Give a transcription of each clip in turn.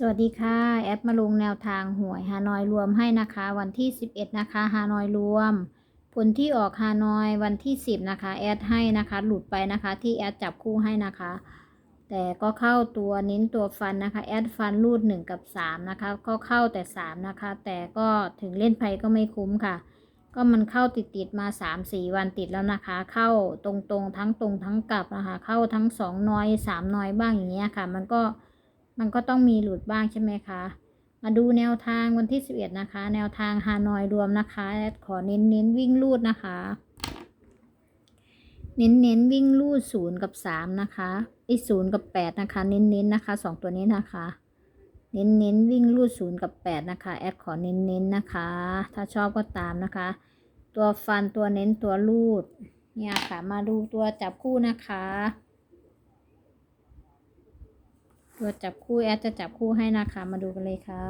สวัสดีค่ะ แอดมาลงแนวทางหวยฮานอยรวมให้นะคะ วันที่ 11 นะคะฮานอยรวม ผลที่ออกฮานอยวันที่ 10 นะคะ แอดให้นะคะ หลุดไปนะคะ ที่แอดจับคู่ให้นะคะ แต่ก็เข้าตัวเน้นตัวฟันนะคะ แอดฟันรูด 1 กับ 3 นะคะ ก็เข้าแต่ 3 นะคะ แต่ก็ถึงเล่นไพ่ก็ไม่คุ้มค่ะ ก็มันเข้าติดติดมา3-4 วันติดแล้วนะคะ เข้าตรงๆทั้งตรงทั้งกลับนะคะ เข้าทั้ง 2 น้อย 3 น้อยบ้างอย่างเงี้ยค่ะ มันก็ มันก็ต้องมีหลุดบ้างใช่ไหมคะ มาดูแนวทางวันที่ 11 นะคะ แนวทางฮานอยรวมนะคะแอดขอเน้นเน้นวิ่งลูดนะคะ เน้นเน้นวิ่งลูดศูนย์กับสามนะคะไอศูนย์กับแปดนะคะ เน้นเน้นนะคะสองตัวนี้นะคะ เน้นเน้นวิ่งลูดศูนย์กับแปดนะคะแอดขอเน้นเน้นนะคะ ถ้าชอบก็ตามนะคะ ตัวฟันตัวเน้นตัวลูดเนี่ยค่ะมาดูตัวจับคู่นะคะ ตัวจับคู่แอดจะจับคู่ให้นะคะ มาดูกันเลยค่ะ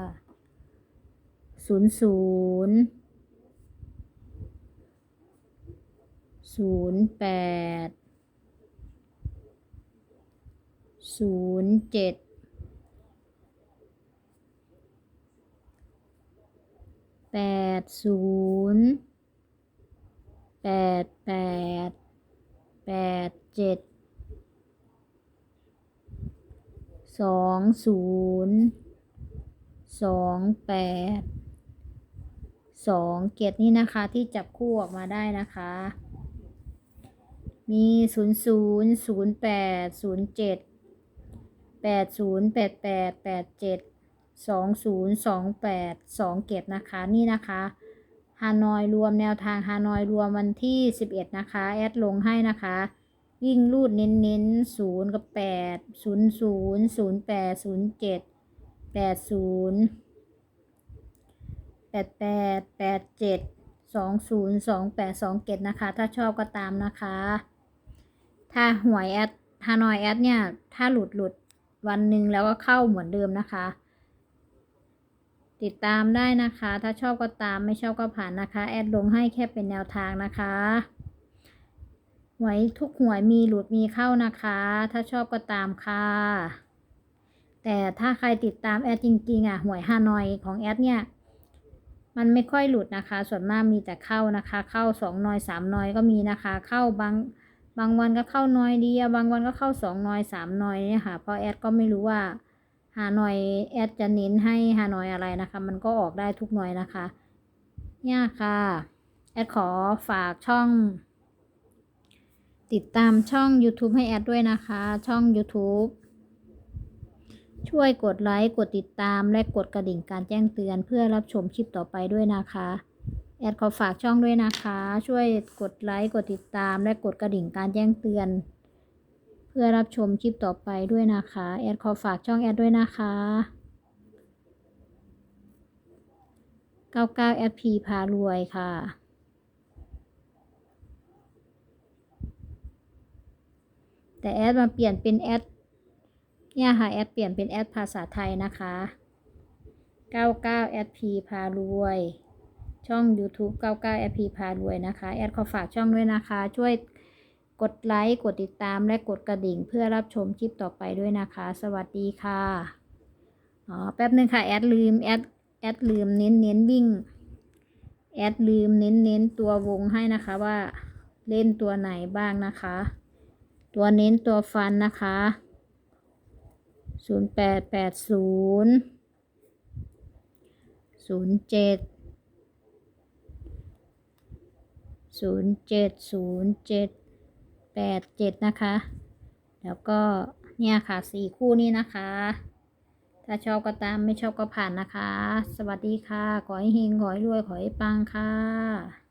ศูนย์ศูนย์ศูนย์แปดศูนย์เจ็ดแปดศูนย์แปดแปดแปดเจ็ด สองศูนย์สองแปดสองเกียรตินี่นะคะที่จับคู่ออกมาได้นะคะ มีศูนย์ศูนย์ศูนย์แปดศูนย์เจ็ดแปดศูนย์แปดแปดแปดเจ็ดสองศูนย์สองแปดสองเกียรตินะคะนี่นะคะฮานอยรวมแนวทางฮานอยรวมวันที่สิบเอ็ดนะคะ แอดลงให้นะคะ วิ่งรูดเน้นเน้นศูนย์กับแปดศูนย์ศูนย์ศูนย์แปดศูนย์เจ็ดแปดศูนย์แปดแปดแปดเจ็ดสองศูนย์สองแปดสองเจ็ดนะคะ ถ้าชอบก็ตามนะคะ ถ้าหวยแอดฮานอยแอดเนี่ย ถ้าหลุดหลุดวันหนึ่งแล้วก็เข้าเหมือนเดิมนะคะ ติดตามได้นะคะ ถ้าชอบก็ตามไม่ชอบก็ผ่านนะคะ แอดลงให้แค่เป็นแนวทางนะคะ หวยทุกหวยมีหลุดมีเข้านะคะ ถ้าชอบก็ตามค่ะ แต่ถ้าใครติดตามแอดจริงๆอะหวยฮานอยของแอดเนี่ย มันไม่ค่อยหลุดนะคะ ส่วนมากมีแต่เข้านะคะ เข้าสองนอยสามนอยก็มีนะคะ เข้าบางบางวันก็เข้าน้อยเดียวบางวันก็เข้าสองนอยสามนอยเนี่ยค่ะเพราะแอดก็ไม่รู้ว่าฮานอยแอดจะเน้นให้ฮานอยอะไรนะคะ มันก็ออกได้ทุกหน่อยนะคะเนี่ยค่ะ แอดขอฝากช่อง ติดตามช่อง YouTube ให้แอดด้วยนะคะ ช่อง YouTube ช่วยกดไลค์ กดติดตาม และกดกระดิ่งการแจ้งเตือน เพื่อรับชมคลิปต่อไปด้วยนะคะ แอดขอฝากช่องด้วยนะคะ ช่วยกดไลค์ กดติดตาม และกดกระดิ่งการแจ้งเตือน เพื่อรับชมคลิปต่อไปด้วยนะคะ แอดขอฝากช่องแอดด้วยนะคะ99 SP พารวยค่ะ แต่แอดมาเปลี่ยนเป็นแอดเนี่ยค่ะแอดเปลี่ยนเป็นแอดภาษาไทยนะคะ 99 SP พารวย ช่อง YouTube 99 SP พารวยนะคะแอดขอฝากช่องด้วยนะคะ ช่วยกดไลค์ กดติดตามและกดกระดิ่งเพื่อรับชมคลิปต่อไปด้วยนะคะ สวัสดีค่ะ อ๋อ แป๊บนึงค่ะ แอดลืม แอด แอดลืมเน้นเน้นวิ่ง แอดลืมเน้นเน้นตัววงให้นะคะว่าเล่นตัวไหนบ้างนะคะ ตัวเน้นตัวฟันนะคะศูนย์แปดแปดศูนย์ศูนย์เจศูนย์เจศูนย์เจแปดเจนะคะ แล้วก็เนี่ยค่ะสี่คู่นี้นะคะ ถ้าชอบก็ตามไม่ชอบก็ผ่านนะคะ สวัสดีค่ะ ขอให้เฮงขอให้รวยขอให้ปังค่ะ